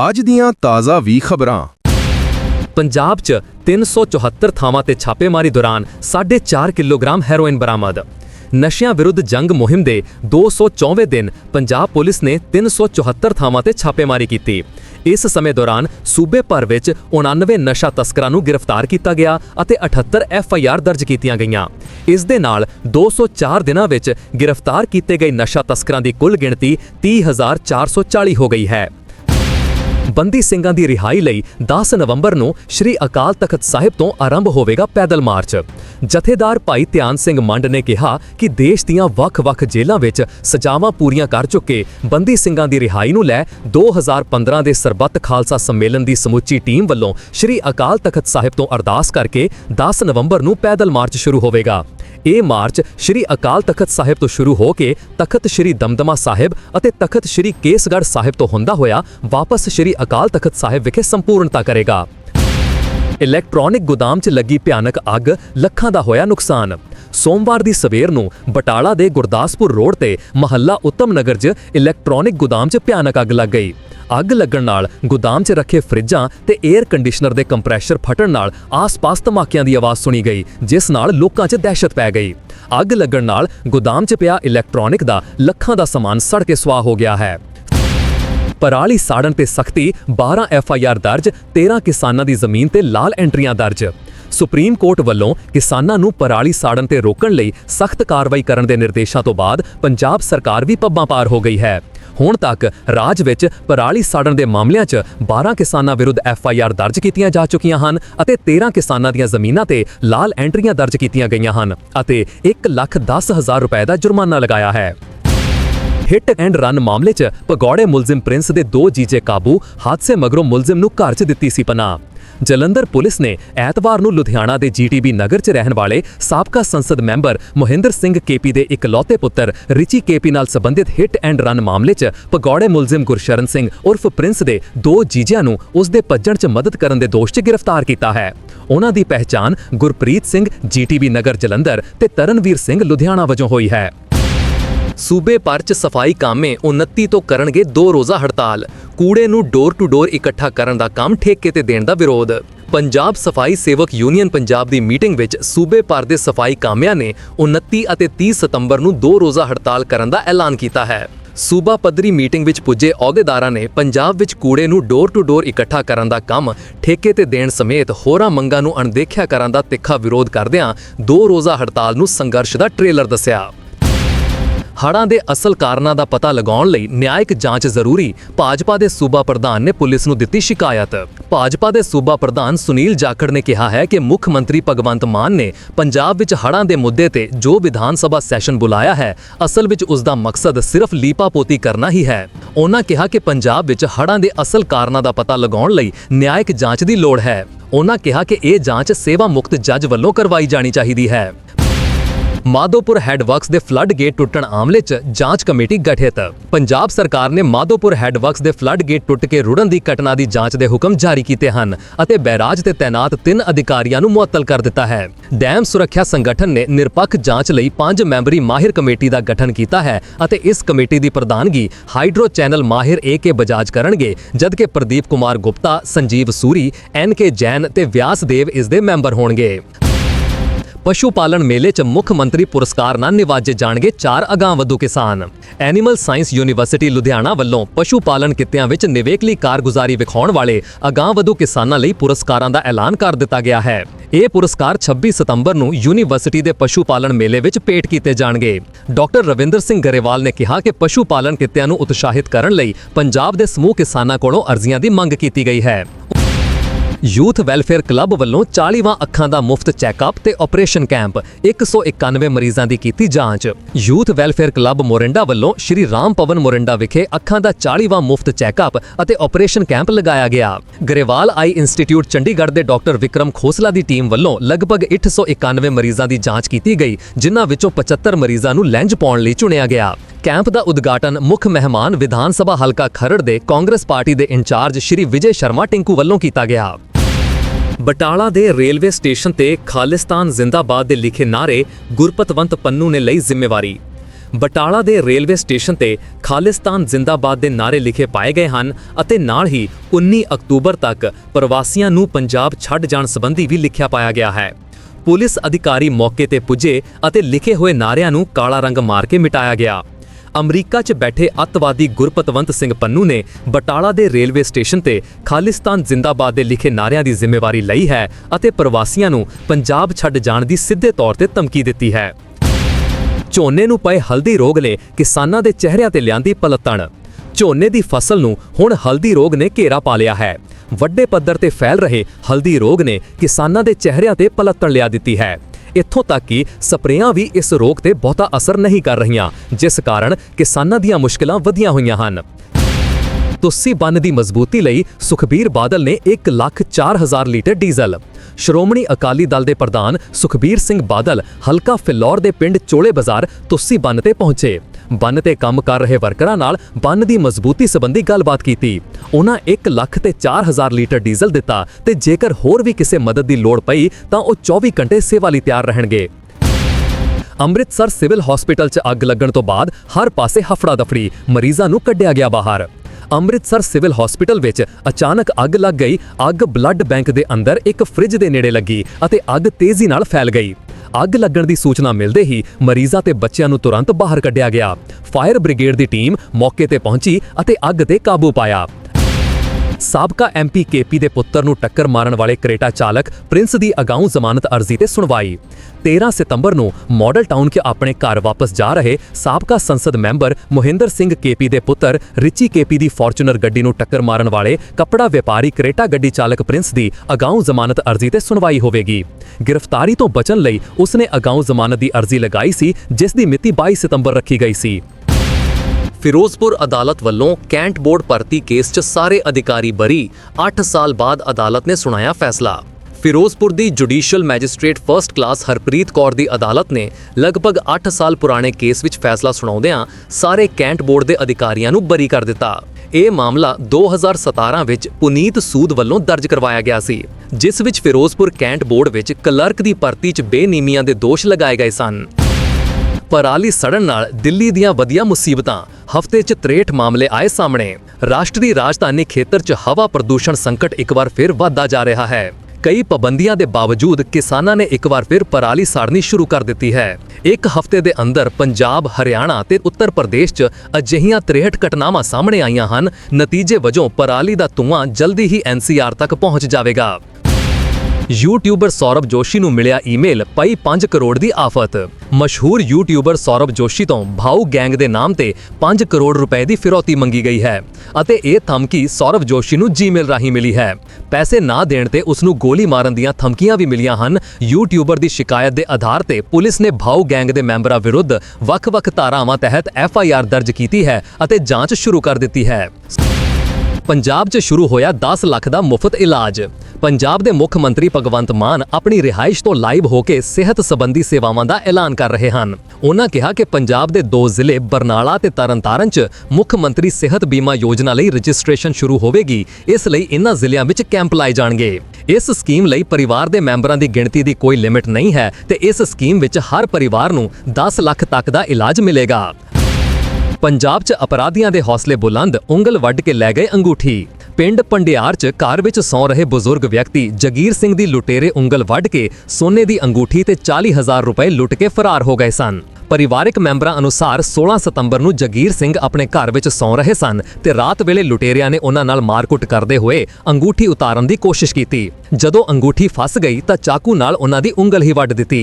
ਅੱਜ ਦੀਆਂ ਤਾਜ਼ਾ ਵੀ ਖਬਰਾਂ। ਪੰਜਾਬ 'ਚ 374 ਥਾਵਾਂ ਤੇ ਛਾਪੇਮਾਰੀ ਦੌਰਾਨ 4.5 ਕਿਲੋਗ੍ਰਾਮ ਹੈਰੋਇਨ ਬਰਾਮਦ। ਨਸ਼ਿਆਂ ਵਿਰੁੱਧ ਜੰਗ ਮੁਹਿੰਮ ਦੇ 224ਵੇਂ ਦਿਨ ਪੰਜਾਬ ਪੁਲਿਸ ਨੇ 374 ਥਾਵਾਂ ਤੇ ਛਾਪੇਮਾਰੀ ਕੀਤੀ। ਇਸ ਸਮੇਂ ਦੌਰਾਨ ਸੂਬੇ ਭਰ ਵਿੱਚ 99 ਨਸ਼ਾ ਤਸਕਰਾਂ ਨੂੰ ਗ੍ਰਿਫਤਾਰ ਕੀਤਾ ਗਿਆ ਅਤੇ 78 ਐਫ ਆਈ ਆਰ ਦਰਜ ਕੀਤੀਆਂ ਗਈਆਂ। ਇਸ ਦੇ ਨਾਲ 204 ਦਿਨਾਂ ਵਿੱਚ ਗ੍ਰਿਫਤਾਰ ਕੀਤੇ ਗਏ ਨਸ਼ਾ ਤਸਕਰਾਂ ਦੀ ਕੁੱਲ ਗਿਣਤੀ 30440 ਹੋ ਗਈ ਹੈ। ਬੰਦੀ ਸਿੰਘਾਂ ਦੀ ਰਿਹਾਈ ਲਈ 10 ਨਵੰਬਰ ਨੂੰ ਸ੍ਰੀ ਅਕਾਲ ਤਖਤ ਸਾਹਿਬ ਤੋਂ ਆਰੰਭ ਹੋਵੇਗਾ ਪੈਦਲ ਮਾਰਚ। ਜਥੇਦਾਰ ਭਾਈ ਧਿਆਨ ਸਿੰਘ ਮੰਡ ਨੇ ਕਿਹਾ ਕਿ ਦੇਸ਼ ਦੀਆਂ ਵੱਖ-ਵੱਖ ਜੇਲ੍ਹਾਂ ਵਿੱਚ ਸਜ਼ਾਵਾਂ ਪੂਰੀਆਂ ਕਰ ਚੁੱਕੇ ਬੰਦੀ ਸਿੰਘਾਂ ਦੀ ਰਿਹਾਈ ਨੂੰ ਲੈ 2015 ਦੇ ਸਰਬੱਤ ਖਾਲਸਾ ਸੰਮੇਲਨ ਦੀ ਸਮੁੱਚੀ ਟੀਮ ਵੱਲੋਂ ਸ੍ਰੀ ਅਕਾਲ ਤਖਤ ਸਾਹਿਬ ਤੋਂ ਅਰਦਾਸ ਕਰਕੇ 10 ਨਵੰਬਰ ਨੂੰ ਪੈਦਲ ਮਾਰਚ ਸ਼ੁਰੂ ਹੋਵੇਗਾ। ਇਹ ਮਾਰਚ ਸ੍ਰੀ ਅਕਾਲ ਤਖਤ ਸਾਹਿਬ ਤੋਂ ਸ਼ੁਰੂ ਹੋ ਕੇ ਤਖਤ ਸ੍ਰੀ ਦਮਦਮਾ ਸਾਹਿਬ ਅਤੇ ਤਖਤ ਸ੍ਰੀ ਕੇਸਗੜ੍ਹ ਸਾਹਿਬ ਤੋਂ ਹੁੰਦਾ ਹੋਇਆ ਵਾਪਸ ਸ੍ਰੀ ਅਕਾਲ ਤਖਤ ਸਾਹਿਬ ਵਿਖੇ ਸੰਪੂਰਨਤਾ ਕਰੇਗਾ। ਇਲੈਕਟ੍ਰੋਨਿਕ ਗੋਦਾਮ 'ਚ ਲੱਗੀ ਭਿਆਨਕ ਅੱਗ ਲੱਖਾਂ ਦਾ ਹੋਇਆ ਨੁਕਸਾਨ। ਸੋਮਵਾਰ ਦੀ ਸਵੇਰ ਨੂੰ ਬਟਾਲਾ ਦੇ ਗੁਰਦਾਸਪੁਰ ਰੋਡ ਤੇ ਮਹੱਲਾ ਉੱਤਮ ਨਗਰ 'ਚ ਇਲੈਕਟ੍ਰੋਨਿਕ ਗੋਦਾਮ 'ਚ ਭਿਆਨਕ ਅੱਗ ਲੱਗ ਗਈ। ਅੱਗ ਲੱਗਣ ਨਾਲ ਗੋਦਾਮ 'ਚ ਰੱਖੇ ਫਰਿੱਜਾਂ ਤੇ 에ਅਰ ਕੰਡੀਸ਼ਨਰ ਦੇ ਕੰਪਰੈਸ਼ਰ ਫਟਣ ਨਾਲ ਆਸ-ਪਾਸ ਧਮਾਕਿਆਂ ਦੀ ਆਵਾਜ਼ ਸੁਣੀ ਗਈ, ਜਿਸ ਨਾਲ ਲੋਕਾਂ 'ਚ ਦਹਿਸ਼ਤ ਪੈ ਗਈ। ਅੱਗ ਲੱਗਣ ਨਾਲ ਗੋਦਾਮ 'ਚ ਪਿਆ ਇਲੈਕਟ੍ਰੋਨਿਕ ਦਾ ਲੱਖਾਂ ਦਾ ਸਮਾਨ ਸੜ ਕੇ ਸੁਆਹ ਹੋ ਗਿਆ ਹੈ। ਪਰਾਲੀ ਸਾੜਨ ਤੇ ਸਖਤੀ 12 ਐਫ ਆਈ ਆਰ ਦਰਜ 13 ਕਿਸਾਨਾਂ ਦੀ ਜ਼ਮੀਨ ਤੇ ਲਾਲ ਐਂਟਰੀਆਂ ਦਰਜ। ਸੁਪਰੀਮ ਕੋਰਟ ਵੱਲੋਂ ਕਿਸਾਨਾਂ ਨੂੰ ਪਰਾਲੀ ਸਾੜਨ ਤੇ ਰੋਕਣ ਲਈ ਸਖਤ ਕਾਰਵਾਈ ਕਰਨ ਦੇ ਨਿਰਦੇਸ਼ਾਂ ਤੋਂ ਬਾਅਦ ਪੰਜਾਬ ਸਰਕਾਰ ਵੀ ਪੱਬਾਂ ਪਾਰ ਹੋ ਗਈ ਹੈ। ਹੁਣ ਤੱਕ ਰਾਜ ਵਿੱਚ ਪਰਾਲੀ ਸਾੜਨ ਦੇ ਮਾਮਲਿਆਂ 'ਚ 12 ਕਿਸਾਨਾਂ ਵਿਰੁੱਧ ਐਫ ਆਈ ਆਰ ਦਰਜ ਕੀਤੀਆਂ ਜਾ ਚੁੱਕੀਆਂ ਹਨ ਅਤੇ 13 ਕਿਸਾਨਾਂ ਦੀਆਂ ਜ਼ਮੀਨਾਂ ਤੇ ਲਾਲ ਐਂਟਰੀਆਂ ਦਰਜ ਕੀਤੀਆਂ ਗਈਆਂ ਹਨ ਅਤੇ 1 ਲੱਖ 10 ਹਜ਼ਾਰ ਰੁਪਏ ਦਾ ਜੁਰਮਾਨਾ ਲਗਾਇਆ ਹੈ। ਹਿੱਟ ਐਂਡ ਰਨ ਮਾਮਲੇ 'ਚ ਪਗੌੜੇ ਮੁਲਜ਼ਮ ਪ੍ਰਿੰਸ ਦੇ ਦੋ ਜੀਜੇ ਕਾਬੂ, ਹਾਦਸੇ ਮਗਰੋਂ ਮੁਲਜ਼ਮ ਨੂੰ ਘਰ 'ਚ ਦਿੱਤੀ ਸੀ ਪਨਾਹ। ਜਲੰਧਰ ਪੁਲਿਸ ਨੇ ਐਤਵਾਰ ਨੂੰ ਲੁਧਿਆਣਾ ਦੇ ਜੀਟੀਬੀ ਨਗਰ 'ਚ ਰਹਿਣ ਵਾਲੇ ਸਾਬਕਾ ਸੰਸਦ ਮੈਂਬਰ ਮੋਹਿੰਦਰ ਸਿੰਘ ਕੇਪੀ ਦੇ ਇਕਲੌਤੇ ਪੁੱਤਰ ਰਿਚੀ ਕੇਪੀ ਨਾਲ ਸੰਬੰਧਿਤ ਹਿੱਟ ਐਂਡ ਰਨ ਮਾਮਲੇ 'ਚ ਪਗੌੜੇ ਮੁਲਜ਼ਮ ਗੁਰਸ਼ਰਨ ਸਿੰਘ ਉਰਫ ਪ੍ਰਿੰਸ ਦੇ ਦੋ ਜੀਜਿਆਂ ਨੂੰ ਉਸ ਦੇ ਭੱਜਣ 'ਚ ਮਦਦ ਕਰਨ ਦੇ ਦੋਸ਼ 'ਚ ਗ੍ਰਿਫਤਾਰ ਕੀਤਾ ਹੈ। ਉਹਨਾਂ ਦੀ ਪਹਿਚਾਣ ਗੁਰਪ੍ਰੀਤ ਸਿੰਘ ਜੀਟੀਬੀ ਨਗਰ ਜਲੰਧਰ ਤੇ ਤਰਨਵੀਰ ਸਿੰਘ ਲੁਧਿਆਣਾ ਵਜੋਂ ਹੋਈ ਹੈ। ਸੂਬੇ ਭਰ ਚ ਸਫ਼ਾਈ ਕਾਮੇ 29 ਤੋਂ ਕਰਨਗੇ ਦੋ ਰੋਜ਼ਾ ਹੜਤਾਲ। ਕੂੜੇ ਨੂੰ ਡੋਰ ਟੂ ਡੋਰ ਇਕੱਠਾ ਕਰਨ ਦਾ ਕੰਮ ਠੇਕੇ ਤੇ ਦੇਣ ਦਾ ਵਿਰੋਧ। ਪੰਜਾਬ ਸਫ਼ਾਈ ਸੇਵਕ ਯੂਨੀਅਨ ਪੰਜਾਬ ਦੀ ਮੀਟਿੰਗ ਵਿੱਚ ਸੂਬੇ ਭਰ ਦੇ ਸਫ਼ਾਈ ਕਾਮਿਆਂ ਨੇ 29 ਅਤੇ 30 ਸਤੰਬਰ ਨੂੰ ਦੋ ਰੋਜ਼ਾ ਹੜਤਾਲ ਕਰਨ ਦਾ ਐਲਾਨ ਕੀਤਾ ਹੈ। ਸੂਬਾ ਪੱਧਰੀ ਮੀਟਿੰਗ ਵਿੱਚ ਪੁੱਜੇ ਅਹੁਦੇਦਾਰਾਂ ਨੇ ਪੰਜਾਬ ਵਿੱਚ ਕੂੜੇ ਨੂੰ ਡੋਰ ਟੂ ਡੋਰ ਇਕੱਠਾ ਕਰਨ ਦਾ ਕੰਮ ਠੇਕੇ ਤੇ ਦੇਣ ਸਮੇਤ ਹੋਰਾਂ ਮੰਗਾਂ ਨੂੰ ਅਣਦੇਖਿਆ ਕਰਨ ਦਾ ਤਿੱਖਾ ਵਿਰੋਧ ਕਰਦਿਆਂ ਦੋ ਰੋਜ਼ਾ ਹੜਤਾਲ ਨੂੰ ਸੰਘਰਸ਼ ਦਾ ਟ੍ਰੇਲਰ ਦੱਸਿਆ। ਹੜ੍ਹਾਂ ਦੇ ਅਸਲ ਕਾਰਨਾਂ ਦਾ ਪਤਾ ਲਗਾਉਣ ਲਈ ਨਿਆਇਕ ਜਾਂਚ ਜ਼ਰੂਰੀ ਭਾਜਪਾ ਦੇ ਸੂਬਾ ਪ੍ਰਧਾਨ ਨੇ ਪੁਲਿਸ ਨੂੰ ਦਿੱਤੀ ਸ਼ਿਕਾਇਤ। ਭਾਜਪਾ ਦੇ ਸੂਬਾ ਪ੍ਰਧਾਨ ਸੁਨੀਲ ਜਾਖੜ ਨੇ ਕਿਹਾ ਹੈ ਕਿ ਮੁੱਖ ਮੰਤਰੀ ਭਗਵੰਤ ਮਾਨ ਨੇ ਪੰਜਾਬ ਵਿੱਚ ਹੜ੍ਹਾਂ ਦੇ ਮੁੱਦੇ ਤੇ ਜੋ ਵਿਧਾਨ ਸਭਾ ਸੈਸ਼ਨ ਬੁਲਾਇਆ ਹੈ, ਅਸਲ ਵਿੱਚ ਉਸ ਦਾ ਮਕਸਦ ਸਿਰਫ ਲੀਪਾਪੋਤੀ ਕਰਨਾ ਹੀ ਹੈ। ਉਹਨਾਂ ਕਿਹਾ ਕਿ ਪੰਜਾਬ ਵਿੱਚ ਹੜ੍ਹਾਂ ਦੇ ਅਸਲ ਕਾਰਨਾਂ ਦਾ ਪਤਾ ਲਗਾਉਣ ਲਈ ਨਿਆਇਕ ਜਾਂਚ ਦੀ ਲੋੜ ਹੈ। ਉਹਨਾਂ ਕਿਹਾ ਕਿ ਇਹ ਜਾਂਚ ਸੇਵਾ ਮੁਕਤ ਜੱਜ ਵੱਲੋਂ ਕਰਵਾਈ ਜਾਣੀ ਚਾਹੀਦੀ ਹੈ। ਮਾਧੋਪੁਰ ਹੈਡਵਰਕਸ ਦੇ ਫਲੱਡ ਗੇਟ ਟੁੱਟਣ ਮਾਮਲੇ 'ਚ ਜਾਂਚ ਕਮੇਟੀ ਗਠਿਤ। ਪੰਜਾਬ ਸਰਕਾਰ ਨੇ ਮਾਧੋਪੁਰ ਹੈਡਵਰਕਸ ਦੇ ਫਲੱਡ ਗੇਟ ਟੁੱਟ ਕੇ ਰੁੜਨ ਦੀ ਘਟਨਾ ਦੀ ਜਾਂਚ ਦੇ ਹੁਕਮ ਜਾਰੀ ਕੀਤੇ ਹਨ ਅਤੇ ਬੈਰਾਜ ਤੇ ਤਾਇਨਾਤ ਤਿੰਨ ਅਧਿਕਾਰੀਆਂ ਨੂੰ ਮੁਅੱਤਲ ਕਰ ਦਿੱਤਾ ਹੈ। ਡੈਮ ਸੁਰੱਖਿਆ ਸੰਗਠਨ ਨੇ ਨਿਰਪੱਖ ਜਾਂਚ ਲਈ ਪੰਜ ਮੈਂਬਰੀ ਮਾਹਿਰ ਕਮੇਟੀ ਦਾ ਗਠਨ ਕੀਤਾ ਹੈ ਅਤੇ ਇਸ ਕਮੇਟੀ ਦੀ ਪ੍ਰਧਾਨਗੀ ਹਾਈਡਰੋ ਚੈਨਲ ਮਾਹਿਰ ਏ ਕੇ ਬਜਾਜ ਕਰਨਗੇ, ਜਦਕਿ ਪ੍ਰਦੀਪ ਕੁਮਾਰ ਗੁਪਤਾ, ਸੰਜੀਵ ਸੂਰੀ, ਐਨ ਕੇ ਜੈਨ ਤੇ ਵਿਆਸ ਦੇਵ ਇਸ ਦੇ ਮੈਂਬਰ ਹੋਣਗੇ। ਪਸ਼ੂ ਪਾਲਣ ਮੇਲੇ 'ਚ ਮੁੱਖ ਮੰਤਰੀ ਪੁਰਸਕਾਰ ਨਾਲ ਨਿਵਾਜੇ ਜਾਣਗੇ ਚਾਰ ਅਗਾਂਹਵਧੂ ਕਿਸਾਨ। ਐਨੀਮਲ ਸਾਇੰਸ ਯੂਨੀਵਰਸਿਟੀ ਲੁਧਿਆਣਾ ਵੱਲੋਂ ਪਸ਼ੂ ਪਾਲਣ ਕਿੱਤਿਆਂ ਵਿੱਚ ਨਿਵੇਕਲੀ ਕਾਰਗੁਜ਼ਾਰੀ ਵਿਖਾਉਣ ਵਾਲੇ ਅਗਾਂਹਵਧੂ ਕਿਸਾਨਾਂ ਲਈ ਪੁਰਸਕਾਰਾਂ ਦਾ ਐਲਾਨ ਕਰ ਦਿੱਤਾ ਗਿਆ ਹੈ। ਇਹ ਪੁਰਸਕਾਰ 26 ਸਤੰਬਰ ਨੂੰ ਯੂਨੀਵਰਸਿਟੀ ਦੇ ਪਸ਼ੂ ਪਾਲਣ ਮੇਲੇ ਵਿੱਚ ਭੇਟ ਕੀਤੇ ਜਾਣਗੇ। ਡਾਕਟਰ ਰਵਿੰਦਰ ਸਿੰਘ ਗਰੇਵਾਲ ਨੇ ਕਿਹਾ ਕਿ ਪਸ਼ੂ ਪਾਲਣ ਕਿੱਤਿਆਂ ਨੂੰ ਉਤਸ਼ਾਹਿਤ ਕਰਨ ਲਈ ਪੰਜਾਬ ਦੇ ਸਮੂਹ ਕਿਸਾਨਾਂ ਕੋਲੋਂ ਅਰਜ਼ੀਆਂ ਦੀ ਮੰਗ ਕੀਤੀ ਗਈ ਹੈ। ਯੂਥ ਵੈਲਫੇਅਰ ਕਲੱਬ ਵੱਲੋਂ 40ਵਾਂ ਅੱਖਾਂ ਦਾ ਮੁਫਤ ਚੈੱਕਅਪ ਤੇ ਆਪਰੇਸ਼ਨ ਕੈਂਪ 191 ਮਰੀਜ਼ਾਂ ਦੀ ਕੀਤੀ ਜਾਂਚ। ਯੂਥ ਵੈਲਫੇਅਰ ਕਲੱਬ ਮੋਰਿੰਡਾ ਵੱਲੋਂ ਸ਼੍ਰੀ ਰਾਮ ਪਵਨ ਮੋਰਿੰਡਾ ਵਿਖੇ ਅੱਖਾਂ ਦਾ 40ਵਾਂ ਮੁਫਤ ਚੈੱਕਅਪ ਅਤੇ ਆਪਰੇਸ਼ਨ ਕੈਂਪ ਲਗਾਇਆ ਗਿਆ। ਗਰੇਵਾਲ ਆਈ ਇੰਸਟੀਚਿਊਟ ਚੰਡੀਗੜ੍ਹ ਦੇ ਡਾਕਟਰ ਵਿਕਰਮ ਖੋਸਲਾ ਦੀ ਟੀਮ ਵੱਲੋਂ ਲਗਭਗ 191 ਮਰੀਜ਼ਾਂ ਦੀ ਜਾਂਚ ਕੀਤੀ ਗਈ, ਜਿਨ੍ਹਾਂ ਵਿੱਚੋਂ 75 ਮਰੀਜ਼ਾਂ ਨੂੰ ਲੈਂਜ ਪਾਉਣ ਲਈ ਚੁਣਿਆ ਗਿਆ। ਕੈਂਪ ਦਾ ਉਦਘਾਟਨ ਮੁੱਖ ਮਹਿਮਾਨ ਵਿਧਾਨ ਸਭਾ ਹਲਕਾ ਖਰੜ ਦੇ ਕਾਂਗਰਸ ਪਾਰਟੀ ਦੇ ਇੰਚਾਰਜ ਸ਼੍ਰੀ ਵਿਜੇ ਸ਼ਰਮਾ ਟਿੰਕੂ ਵੱਲੋਂ ਕੀਤਾ ਗਿਆ। ਬਟਾਲਾ ਦੇ ਰੇਲਵੇ ਸਟੇਸ਼ਨ ਤੇ ਖਾਲਿਸਤਾਨ ਜ਼ਿੰਦਾਬਾਦ ਦੇ ਲਿਖੇ ਨਾਰੇ ਗੁਰਪਤਵੰਤ ਪੰਨੂ ਨੇ ਲਈ ਜ਼ਿੰਮੇਵਾਰੀ। ਬਟਾਲਾ ਦੇ ਰੇਲਵੇ ਸਟੇਸ਼ਨ ਤੇ ਖਾਲਿਸਤਾਨ ਜ਼ਿੰਦਾਬਾਦ ਦੇ ਨਾਰੇ ਲਿਖੇ ਪਾਏ ਗਏ ਹਨ ਅਤੇ ਨਾਲ ਹੀ 19 ਅਕਤੂਬਰ ਤੱਕ ਪ੍ਰਵਾਸੀਆਂ ਨੂੰ ਪੰਜਾਬ ਛੱਡ ਜਾਣ ਸੰਬੰਧੀ ਵੀ ਲਿਖਿਆ ਪਾਇਆ ਗਿਆ ਹੈ। ਪੁਲਿਸ ਅਧਿਕਾਰੀ ਮੌਕੇ ਤੇ ਪੁੱਜੇ ਅਤੇ ਲਿਖੇ ਹੋਏ ਨਾਰਿਆਂ ਨੂੰ ਕਾਲਾ ਰੰਗ ਮਾਰ ਕੇ ਮਿਟਾਇਆ ਗਿਆ। ਅਮਰੀਕਾ 'ਚ ਬੈਠੇ ਅੱਤਵਾਦੀ ਗੁਰਪਤਵੰਤ ਸਿੰਘ ਪੰਨੂ ਨੇ ਬਟਾਲਾ ਦੇ ਰੇਲਵੇ ਸਟੇਸ਼ਨ ਤੇ ਖਾਲਿਸਤਾਨ ਜ਼ਿੰਦਾਬਾਦ ਦੇ ਲਿਖੇ ਨਾਰਿਆਂ ਦੀ ਜ਼ਿੰਮੇਵਾਰੀ ਲਈ ਹੈ ਅਤੇ ਪ੍ਰਵਾਸੀਆਂ ਨੂੰ ਪੰਜਾਬ ਛੱਡ ਜਾਣ ਦੀ ਸਿੱਧੇ ਤੌਰ ਤੇ ਧਮਕੀ ਦਿੱਤੀ ਹੈ। ਝੋਨੇ ਨੂੰ ਪਏ ਹਲਦੀ ਰੋਗ ਨੇ ਕਿਸਾਨਾਂ ਦੇ ਚਿਹਰਿਆਂ ਤੇ ਲਿਆਂਦੀ ਪਲਤਣ। ਝੋਨੇ ਦੀ ਫਸਲ ਨੂੰ ਹੁਣ ਹਲਦੀ ਰੋਗ ਨੇ ਘੇਰਾ ਪਾ ਲਿਆ ਹੈ। ਵੱਡੇ ਪੱਧਰ ਤੇ ਫੈਲ ਰਹੇ ਹਲਦੀ ਰੋਗ ਨੇ ਕਿਸਾਨਾਂ ਦੇ ਚਿਹਰਿਆਂ ਤੇ ਪਲਤਣ ਲਿਆ ਦਿੱਤੀ ਹੈ। ਇੱਥੋਂ ਤੱਕ ਕਿ ਸਪਰੇਆਂ ਵੀ ਇਸ ਰੋਗ ਤੇ ਬਹੁਤਾ ਅਸਰ ਨਹੀਂ ਕਰ ਰਹੀਆਂ, ਜਿਸ ਕਾਰਨ ਕਿਸਾਨਾਂ ਦੀਆਂ ਮੁਸ਼ਕਲਾਂ ਵਧੀਆਂ ਹੋਈਆਂ ਹਨ। ਤੁਸੀਂ ਬੰਨ ਦੀ ਮਜ਼ਬੂਤੀ ਲਈ ਸੁਖਬੀਰ ਬਾਦਲ ਨੇ 1 ਲੱਖ 4000 ਲੀਟਰ ਡੀਜ਼ਲ। ਸ਼੍ਰੋਮਣੀ ਅਕਾਲੀ ਦਲ ਦੇ ਪ੍ਰਧਾਨ ਸੁਖਬੀਰ ਸਿੰਘ ਬਾਦਲ ਹਲਕਾ ਫਿਲੌਰ ਦੇ ਪਿੰਡ ਚੋਲੇ ਬਾਜ਼ਾਰ ਤੁਸੀਂ ਬੰਨ ਤੇ ਪਹੁੰਚੇ। ਬੰਨ ਤੇ ਕੰਮ ਕਰ ਰਹੇ ਵਰਕਰਾਂ ਨਾਲ ਬੰਨ ਦੀ ਮਜ਼ਬੂਤੀ ਸੰਬੰਧੀ ਗੱਲਬਾਤ ਕੀਤੀ। ਉਹਨਾਂ 1 ਲੱਖ ਤੇ 4000 ਲੀਟਰ ਡੀਜ਼ਲ ਦਿੱਤਾ ਤੇ ਜੇਕਰ ਹੋਰ ਵੀ ਕਿਸੇ ਮਦਦ ਦੀ ਲੋੜ ਪਈ ਤਾਂ ਉਹ 24 ਘੰਟੇ ਸੇਵਾ ਲਈ ਤਿਆਰ ਰਹਿਣਗੇ। ਅੰਮ੍ਰਿਤਸਰ ਸਿਵਲ ਹਸਪੀਟਲ 'ਚ ਅੱਗ ਲੱਗਣ ਤੋਂ ਬਾਅਦ ਹਰ ਪਾਸੇ ਹਫੜਾ ਦਫੜੀ ਮਰੀਜ਼ਾਂ ਨੂੰ ਕੱਢਿਆ ਗਿਆ ਬਾਹਰ। ਅੰਮ੍ਰਿਤਸਰ ਸਿਵਲ ਹਸਪੀਟਲ ਵਿੱਚ ਅਚਾਨਕ ਅੱਗ ਲੱਗ ਗਈ, ਅੱਗ ਬਲੱਡ ਬੈਂਕ ਦੇ ਅੰਦਰ ਇੱਕ ਫ੍ਰਿਜ ਦੇ ਨੇੜੇ ਲੱਗੀ ਅਤੇ ਅੱਗ ਤੇਜ਼ੀ ਨਾਲ ਫੈਲ ਗਈ। ਅੱਗ ਲੱਗਣ ਦੀ ਸੂਚਨਾ ਮਿਲਦੇ ਹੀ ਮਰੀਜ਼ਾਂ ਤੇ ਬੱਚਿਆਂ ਨੂੰ ਤੁਰੰਤ ਬਾਹਰ ਕੱਢਿਆ ਗਿਆ। ਫਾਇਰ ਬ੍ਰਿਗੇਡ ਦੀ ਟੀਮ ਮੌਕੇ ਤੇ ਪਹੁੰਚੀ ਅਤੇ ਅੱਗ ਤੇ ਕਾਬੂ ਪਾਇਆ। ਸਾਬਕਾ ਐਮਪੀ ਕੇਪੀ ਦੇ ਪੁੱਤਰ ਨੂੰ ਟੱਕਰ ਮਾਰਨ ਵਾਲੇ ਕਰੇਟਾ ਚਾਲਕ ਪ੍ਰਿੰਸ ਦੀ ਅਗਾਊਂ ਜ਼ਮਾਨਤ ਅਰਜ਼ੀ ਤੇ ਸੁਣਵਾਈ। 13 ਸਤੰਬਰ ਨੂੰ ਮਾਡਲ ਟਾਊਨ 'ਚ ਆਪਣੇ ਘਰ ਵਾਪਸ ਜਾ ਰਹੇ ਸਾਬਕਾ ਸੰਸਦ ਮੈਂਬਰ ਮੋਹਿੰਦਰ ਸਿੰਘ ਕੇਪੀ ਦੇ ਪੁੱਤਰ ਰਿਚੀ ਕੇਪੀ ਦੀ ਫੋਰਚੂਨਰ ਗੱਡੀ ਨੂੰ ਟੱਕਰ ਮਾਰਨ ਵਾਲੇ ਕੱਪੜਾ ਵਪਾਰੀ ਕਰੇਟਾ ਗੱਡੀ ਚਾਲਕ ਪ੍ਰਿੰਸ ਦੀ ਅਗਾਊਂ ਜ਼ਮਾਨਤ ਅਰਜ਼ੀ ਤੇ ਸੁਣਵਾਈ ਹੋਵੇਗੀ। ਗ੍ਰਿਫਤਾਰੀ ਤੋਂ ਬਚਣ ਲਈ ਉਸਨੇ ਅਗਾਊਂ ਜ਼ਮਾਨਤ ਦੀ ਅਰਜ਼ੀ ਲਗਾਈ ਸੀ, ਜਿਸ ਦੀ ਮਿਤੀ 22 ਸਤੰਬਰ ਰੱਖੀ ਗਈ ਸੀ। ਫਿਰੋਜ਼ਪੁਰ ਅਦਾਲਤ ਵੱਲੋਂ ਕੈਂਟ ਬੋਰਡ ਭਰਤੀ ਕੇਸ 'ਚ ਸਾਰੇ ਅਧਿਕਾਰੀ ਬਰੀ 8 ਸਾਲ ਬਾਅਦ ਅਦਾਲਤ ਨੇ ਸੁਣਾਇਆ ਫੈਸਲਾ। ਫਿਰੋਜ਼ਪੁਰ ਦੀ judicial magistrate first class Harpreet Kaur ਦੀ ਅਦਾਲਤ ਨੇ ਲਗਭਗ 8 ਸਾਲ ਪੁਰਾਣੇ ਕੇਸ ਵਿੱਚ ਫੈਸਲਾ ਸੁਣਾਉਂਦਿਆਂ ਸਾਰੇ ਕੈਂਟ ਬੋਰਡ ਦੇ ਅਧਿਕਾਰੀਆਂ ਨੂੰ ਬਰੀ ਕਰ ਦਿੱਤਾ। ਇਹ ਮਾਮਲਾ 2017 ਵਿੱਚ ਪੁਨੀਤ ਸੂਦ ਵੱਲੋਂ ਦਰਜ ਕਰਵਾਇਆ ਗਿਆ ਸੀ, ਜਿਸ ਵਿੱਚ ਫਿਰੋਜ਼ਪੁਰ ਕੈਂਟ ਬੋਰਡ ਵਿੱਚ ਕਲਰਕ ਦੀ ਭਰਤੀ 'ਚ ਬੇਨੀਮੀਆਂ ਦੇ ਦੋਸ਼ ਲਗਾਏ ਗਏ ਸਨ। ਪਰਾਲੀ ਸੜਨ ਨਾਲ ਦਿੱਲੀ ਦੀਆਂ ਵਧੀਆਂ ਮੁਸੀਬਤਾਂ ਹਫ਼ਤੇ 'ਚ 63 ਮਾਮਲੇ ਆਏ ਸਾਹਮਣੇ। ਰਾਸ਼ਟਰੀ ਰਾਜਧਾਨੀ ਖੇਤਰ 'ਚ ਹਵਾ ਪ੍ਰਦੂਸ਼ਣ ਸੰਕਟ ਇੱਕ ਵਾਰ ਫਿਰ ਵਧਦਾ ਜਾ ਰਿਹਾ ਹੈ। ਕਈ ਪਾਬੰਦੀਆਂ ਦੇ ਬਾਵਜੂਦ ਕਿਸਾਨਾਂ ਨੇ ਇੱਕ ਵਾਰ ਫਿਰ ਪਰਾਲੀ ਸਾੜਨੀ ਸ਼ੁਰੂ ਕਰ ਦਿੱਤੀ ਹੈ। ਇੱਕ ਹਫ਼ਤੇ ਦੇ ਅੰਦਰ ਪੰਜਾਬ, ਹਰਿਆਣਾ ਤੇ ਉੱਤਰ ਪ੍ਰਦੇਸ਼ 'ਚ ਅਜਿਹੀਆਂ 63 ਘਟਨਾਵਾਂ ਸਾਹਮਣੇ ਆਈਆਂ ਹਨ। ਨਤੀਜੇ ਵਜੋਂ ਪਰਾਲੀ ਦਾ ਧੂੰਆਂ ਜਲਦੀ ਹੀ ਐਨਸੀਆਰ ਤੱਕ ਪਹੁੰਚ ਜਾਵੇਗਾ। ਯੂਟਿਊਬਰ ਸੌਰਵ ਜੋਸ਼ੀ ਨੂੰ ਮਿਲਿਆ ਈਮੇਲ ਪਈ 5 ਕਰੋੜ ਦੀ ਆਫਤ। ਮਸ਼ਹੂਰ ਯੂਟਿਊਬਰ ਸੌਰਵ ਜੋਸ਼ੀ ਤੋਂ ਭਾਊ ਗੈਂਗ ਦੇ ਨਾਮ ਤੇ 5 ਕਰੋੜ ਰੁਪਏ ਦੀ ਫਿਰੌਤੀ ਮੰਗੀ ਗਈ ਹੈ ਅਤੇ ਇਹ ਧਮਕੀ ਸੌਰਵ ਜੋਸ਼ੀ ਨੂੰ ਜੀਮੇਲ ਰਾਹੀਂ ਮਿਲੀ ਹੈ। ਪੈਸੇ ਨਾ ਦੇਣ ਤੇ ਉਸ ਨੂੰ ਗੋਲੀ ਮਾਰਨ ਦੀਆਂ ਧਮਕੀਆਂ ਵੀ ਮਿਲੀਆਂ ਹਨ। ਯੂਟਿਊਬਰ ਦੀ ਸ਼ਿਕਾਇਤ ਦੇ ਆਧਾਰ ਤੇ ਪੁਲਿਸ ਨੇ ਭਾਊ ਗੈਂਗ ਦੇ ਮੈਂਬਰਾਂ ਵਿਰੁੱਧ ਵੱਖ-ਵੱਖ ਧਾਰਾਵਾਂ ਤਹਿਤ ਐਫ ਆਈ ਆਰ ਦਰਜ ਕੀਤੀ ਹੈ ਅਤੇ ਜਾਂਚ ਸ਼ੁਰੂ ਕਰ ਦਿੱਤੀ ਹੈ। ਪੰਜਾਬ 'ਚ ਸ਼ੁਰੂ ਹੋਇਆ 10 ਲੱਖ ਦਾ ਮੁਫਤ ਇਲਾਜ। ਪੰਜਾਬ ਦੇ ਮੁੱਖ ਮੰਤਰੀ ਭਗਵੰਤ ਮਾਨ ਆਪਣੀ ਰਿਹਾਇਸ਼ ਤੋਂ ਲਾਈਵ ਹੋ ਕੇ ਸਿਹਤ ਸੰਬੰਧੀ ਸੇਵਾਵਾਂ ਦਾ ਐਲਾਨ ਕਰ ਰਹੇ ਹਨ। ਉਹਨਾਂ ਕਿਹਾ ਕਿ ਪੰਜਾਬ ਦੇ ਦੋ ਜ਼ਿਲ੍ਹੇ ਬਰਨਾਲਾ ਤੇ ਤਰਨਤਾਰਨ 'ਚ ਮੁੱਖ ਮੰਤਰੀ ਸਿਹਤ ਬੀਮਾ ਯੋਜਨਾ ਲਈ ਰਜਿਸਟ੍ਰੇਸ਼ਨ ਸ਼ੁਰੂ ਹੋਵੇਗੀ। ਇਸ ਲਈ ਇਹਨਾਂ ਜ਼ਿਲ੍ਹਿਆਂ ਵਿੱਚ ਕੈਂਪ ਲਾਏ ਜਾਣਗੇ। ਇਸ ਸਕੀਮ ਲਈ ਪਰਿਵਾਰ ਦੇ ਮੈਂਬਰਾਂ ਦੀ ਗਿਣਤੀ ਦੀ ਕੋਈ ਲਿਮਿਟ ਨਹੀਂ ਹੈ ਤੇ ਇਸ ਸਕੀਮ ਵਿੱਚ ਹਰ ਪਰਿਵਾਰ ਨੂੰ 10 ਲੱਖ ਤੱਕ ਦਾ ਇਲਾਜ ਮਿਲੇਗਾ। ਪੰਜਾਬ 'ਚ ਅਪਰਾਧੀਆਂ ਦੇ ਹੌਸਲੇ ਬੁਲੰਦ ਉਂਗਲ ਵੱਢ ਕੇ ਲੈ ਗਏ ਅੰਗੂਠੀ। ਪਿੰਡ ਪੰਡਿਆਰ 'ਚ ਘਰ ਵਿੱਚ ਸੌਂ ਰਹੇ ਬਜ਼ੁਰਗ ਵਿਅਕਤੀ ਜਗੀਰ ਸਿੰਘ ਦੀ ਲੁਟੇਰੇ ਉਂਗਲ ਵੱਢ ਕੇ ਸੋਨੇ ਦੀ ਅੰਗੂਠੀ ਤੇ 40000 ਰੁਪਏ ਲੁੱਟ ਕੇ ਫਰਾਰ ਹੋ ਗਏ ਸਨ। ਪਰਿਵਾਰਕ ਮੈਂਬਰਾਂ ਅਨੁਸਾਰ 16 ਸਤੰਬਰ ਨੂੰ ਜਗੀਰ ਸਿੰਘ ਆਪਣੇ ਘਰ ਵਿੱਚ ਸੌਂ ਰਹੇ ਸਨ ਤੇ ਰਾਤ ਵੇਲੇ ਲੁਟੇਰਿਆਂ ਨੇ ਉਹਨਾਂ ਨਾਲ ਮਾਰਕੁੱਟ ਕਰਦੇ ਹੋਏ ਅੰਗੂਠੀ ਉਤਾਰਨ ਦੀ ਕੋਸ਼ਿਸ਼ ਕੀਤੀ। ਜਦੋਂ ਅੰਗੂਠੀ ਫਸ ਗਈ ਤਾਂ ਚਾਕੂ ਨਾਲ ਉਹਨਾਂ ਦੀ ਉਂਗਲ ਹੀ ਵੱਢ ਦਿੱਤੀ।